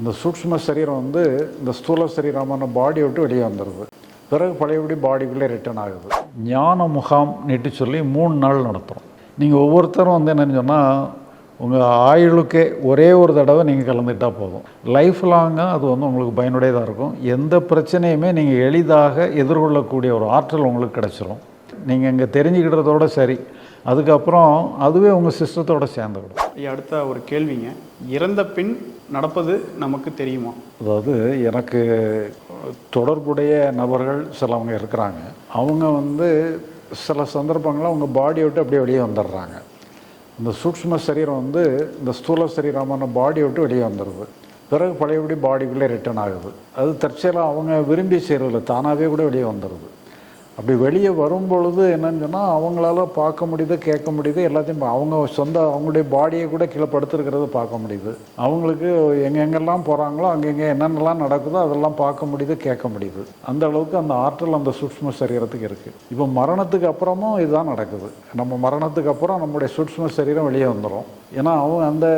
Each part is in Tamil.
இந்த சூக்ஷ்ம சரீரம் வந்து இந்த ஸ்தூல சரீரமான பாடியை விட்டு வெளியே வந்துடுது பிறகு பழையபடி பாடிக்குள்ளே ரிட்டர்ன் ஆகுது. ஞான முகாம் நெட்டு சொல்லி மூணு நாள் நடத்துகிறோம் நீங்கள் ஒவ்வொருத்தரும் வந்து என்னன்னு சொன்னால் உங்கள் ஆயுளுக்கே ஒரே ஒரு தடவை நீங்கள் கலந்துக்கிட்டால் போதும். லைஃப் லாங்காக அது வந்து உங்களுக்கு பயனுடையதாக இருக்கும். எந்த பிரச்சனையுமே நீங்கள் எளிதாக எதிர்கொள்ளக்கூடிய ஒரு ஆற்றல் உங்களுக்கு கிடச்சிரும். நீங்கள் இங்கே தெரிஞ்சுக்கிட்டதோட சரி. அதுக்கப்புறம் அதுவே உங்கள் சிஸ்டத்தோட சேர்ந்துவிடும் ஐயா அடுத்த ஒரு கேள்விங்க. இறந்த பின் நடப்பது நமக்கு தெரியுமா? அதாவது எனக்கு தொடர்புடைய நபர்கள் சிலவங்க இருக்கிறாங்க. அவங்க வந்து சில சந்தர்ப்பங்களில் அவங்க பாடியை விட்டு அப்படியே வெளியே வந்துடுறாங்க. இந்த சூக்ஷ்ம சரீரம் வந்து இந்த ஸ்தூல சரீரமான பாடியை விட்டு வெளியே வந்துடுது. பிறகு பழையபடி பாடிக்குள்ளே ரிட்டர்ன் ஆகுது. அது தற்செயலாக அவங்க விரும்பி செய்கிறதில்ல தானாகவே கூட வெளியே வந்துடுது. அப்படி வெளியே வரும் பொழுது என்னன்னு சொன்னால் அவங்களால பார்க்க முடியுது கேட்க முடியுது எல்லாத்தையும் அவங்க சொந்த அவங்களுடைய பாடியை கூட கீழே படுத்துருக்கிறத பார்க்க முடியுது. அவங்களுக்கு எங்கெங்கெல்லாம் போகிறாங்களோ அங்கங்கே என்னென்னலாம் நடக்குதோ அதெல்லாம் பார்க்க முடியுது கேட்க முடியுது. அந்த அளவுக்கு அந்த ஆற்றல் அந்த சூட்ச்ம சரீரத்துக்கு இருக்குது இப்போ மரணத்துக்கு அப்புறமும் இதுதான் நடக்குது. நம்ம மரணத்துக்கு அப்புறம் நம்முடைய சூட்ச்ம சரீரம் வெளியே வந்துடும் ஏன்னா அவங்க அந்த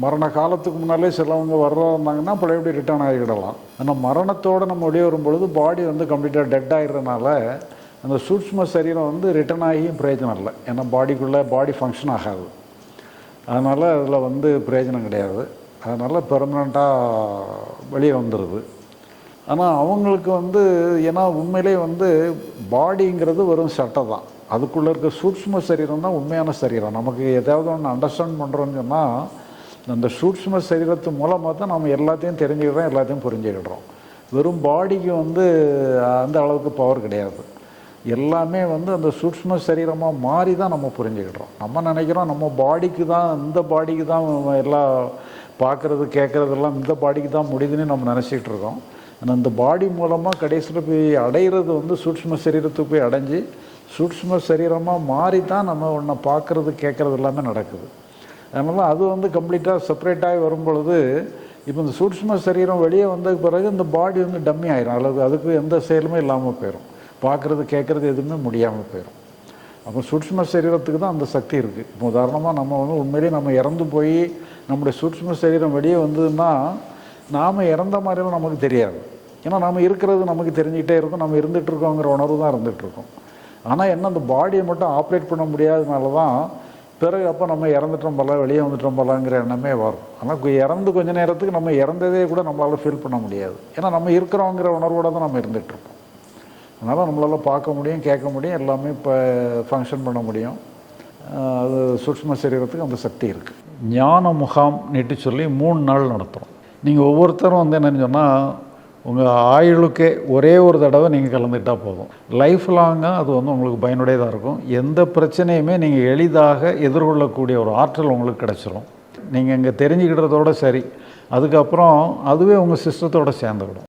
மரண காலத்துக்கு முன்னாலே சிலவங்க வர்றாங்கன்னா பழையபடி ரிட்டர்ன் ஆகிடலாம் ஆனால் மரணத்தோடு நம்ம வெளியே வரும்பொழுது பாடி வந்து கம்ப்ளீட்டாக டெட் ஆகிடுறதுனால அந்த சூட்ச்ம சரீரம் வந்து ரிட்டர்ன் ஆகியும் பிரயோஜனம் இல்லை. ஏன்னா பாடிக்குள்ளே பாடி ஃபங்க்ஷன் ஆகாது. அதனால் அதில் வந்து பிரயோஜனம் கிடையாது. அதனால் பெர்மனண்ட்டாக வெளியே வந்துடுது ஆனால் அவங்களுக்கு வந்து ஏன்னா உண்மையிலே வந்து பாடிங்கிறது வெறும் சட்டை தான். அதுக்குள்ளே இருக்க சூட்ச்ம சரீரம் தான் உண்மையான சரீரம். நமக்கு ஏதாவது ஒன்று அண்டர்ஸ்டாண்ட் பண்ணுறோன்னு சொன்னால் அந்த சூட்ச்ம சரீரத்து மூலமாக தான் நம்ம எல்லாத்தையும் தெரிஞ்சுக்கிறோம் எல்லாத்தையும் புரிஞ்சுக்கிடுறோம். வெறும் பாடிக்கு வந்து அந்த அளவுக்கு பவர் கிடையாது. எல்லாமே வந்து அந்த சூட்ச்ம சரீரமாக மாறி தான் நம்ம புரிஞ்சுக்கிடுறோம். நம்ம நினைக்கிறோம் நம்ம பாடிக்கு தான் இந்த பாடிக்கு தான் எல்லாம் பார்க்குறது கேட்குறதெல்லாம் இந்த பாடிக்கு தான் முடியுதுன்னு நம்ம நினச்சிக்கிட்டு இருக்கோம். ஆனால் இந்த பாடி மூலமாக கடைசியில் போய் அடையிறது வந்து சூட்ச்ம சரீரத்துக்கு போய் அடைஞ்சு சூட்ச்ம சரீரமாக மாறி தான் நம்ம ஒன்றை பார்க்குறது கேட்குறது எல்லாமே நடக்குது. அதனால் அது வந்து கம்ப்ளீட்டாக செப்பரேட்டாகி வரும்பொழுது வரும் பொழுது இப்போ இந்த சூட்சும சரீரம் வெளியே வந்ததுக்கு பிறகு இந்த பாடி வந்து டம்மி ஆயிரும். அல்லது அதுக்கு எந்த செயலுமே இல்லாமல் போயிடும் பார்க்குறது கேட்குறது எதுவுமே முடியாமல் போயிடும் அப்போ சூட்சும சரீரத்துக்கு தான் அந்த சக்தி இருக்குது இப்போ உதாரணமாக நம்ம வந்து உண்மையிலேயே நம்ம இறந்து போய் நம்முடைய சூட்சும சரீரம் வெளியே வந்ததுன்னா நாம் இறந்த மாதிரிலாம் நமக்கு தெரியாது. ஏன்னா நம்ம இருக்கிறது நமக்கு தெரிஞ்சுக்கிட்டே இருக்கும். நம்ம இருந்துகிட்டு இருக்கோங்கிற உணர்வு தான் இருந்துகிட்டு இருக்கோம். ஆனால் என்ன அந்த பாடியை மட்டும் ஆப்ரேட் பண்ண முடியாததுனால தான் பிறகு அப்போ நம்ம இறந்துட்டோம் போல வெளியே வந்துட்டோம் போலங்கிற எண்ணமே வரும். ஆனால் இறந்து கொஞ்ச நேரத்துக்கு நம்ம இறந்ததே கூட நம்மளால் ஃபீல் பண்ண முடியாது. ஏன்னா நம்ம இருக்கிறோங்கிற உணர்வோட தான் நம்ம இருந்துகிட்ருப்போம் அதனால் நம்மளால் பார்க்க முடியும் கேட்க முடியும் எல்லாமே இப்போ ஃபங்க்ஷன் பண்ண முடியும். அது சூக்ஷ்ம சரீரத்துக்கு அந்த சக்தி இருக்குது ஞான முகாம் நீட்டு சொல்லி மூணு நாள் நடத்துகிறோம் நீங்கள் ஒவ்வொருத்தரும் வந்து என்னென்னு சொன்னால் உங்கள் ஆயுளுக்கே ஒரே ஒரு தடவை நீங்கள் கலந்துக்கிட்டால் போதும். லைஃப் லாங்காக அது வந்து உங்களுக்கு பயனுடையதாக இருக்கும். எந்த பிரச்சனையுமே நீங்கள் எளிதாக எதிர்கொள்ளக்கூடிய ஒரு ஆற்றல் உங்களுக்கு கிடச்சிரும். நீங்கள் இங்கே தெரிஞ்சுக்கிட்டதோட சரி. அதுக்கப்புறம் அதுவே உங்கள் சிஸ்டத்தோட சேர்ந்துவிடும்.